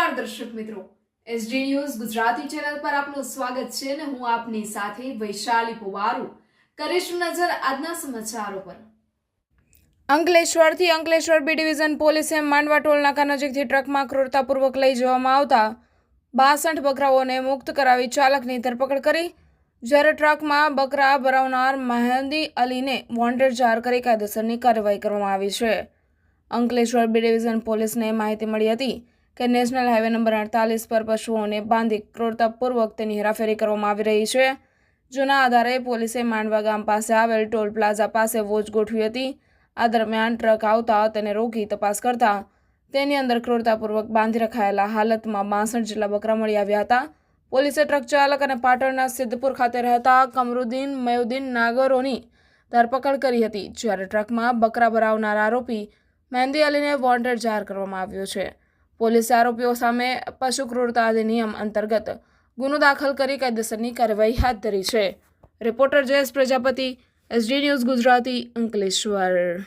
નમસ્કાર દર્શક મિત્રો. એસડી ન્યૂઝ ગુજરાતી ચેનલ પર આપનું સ્વાગત છે અને હું આપની સાથે વૈશાલી પુવારુ. કરીશું નજર આજના સમાચારો પર. અંકલેશ્વરથી અંકલેશ્વર બી ડિવિઝન પોલીસે માંડવા ટોલ નજીકથી ટ્રકમાં ક્રૂરતાપૂર્વક લઈ જવામાં આવતા બાસઠ બકરાઓને મુક્ત કરાવી ચાલકની ધરપકડ કરી. જ્યારે ટ્રકમાં બકરા ભરાવનાર મહેંદી અલીને વોન્ટેડ જાહેર કરી કાયદેસરની કાર્યવાહી કરવામાં આવી છે. અંકલેશ્વર બી ડિવિઝન પોલીસને માહિતી મળી હતી કે નેશનલ હાઈવે નંબર અડતાલીસ પર પશુઓને બાંધી ક્રૂરતાપૂર્વક તેની હેરાફેરી કરવામાં આવી રહી છે. જેના આધારે પોલીસે માંડવા ગામ પાસે આવેલ ટોલ પ્લાઝા પાસે વોચ ગોઠવી હતી. આ દરમિયાન ટ્રક આવતા તેને રોકી તપાસ કરતા તેની અંદર ક્રૂરતાપૂર્વક બાંધી રખાયેલા હાલતમાં બાસઠ જેટલા બકરા મળી આવ્યા હતા. પોલીસે ટ્રક ચાલક અને પાટણના સિદ્ધપુર ખાતે રહેતા કમરુદ્દીન, મયુદ્દીન નાગરોની ધરપકડ કરી હતી, જ્યારે ટ્રકમાં બકરા ભરાવનાર આરોપી મહેંદી અલીને વોન્ટેડ જાહેર કરવામાં આવ્યો છે. પોલીસે આરોપીઓ સામે પશુ ક્રૂરતા અધિનિયમ અંતર્ગત ગુનો દાખલ કરી કાયદેસરની કાર્યવાહી હાથ ધરી છે. Reporter Jayesh Prajapati, SD news Gujarati, Ankleshwar.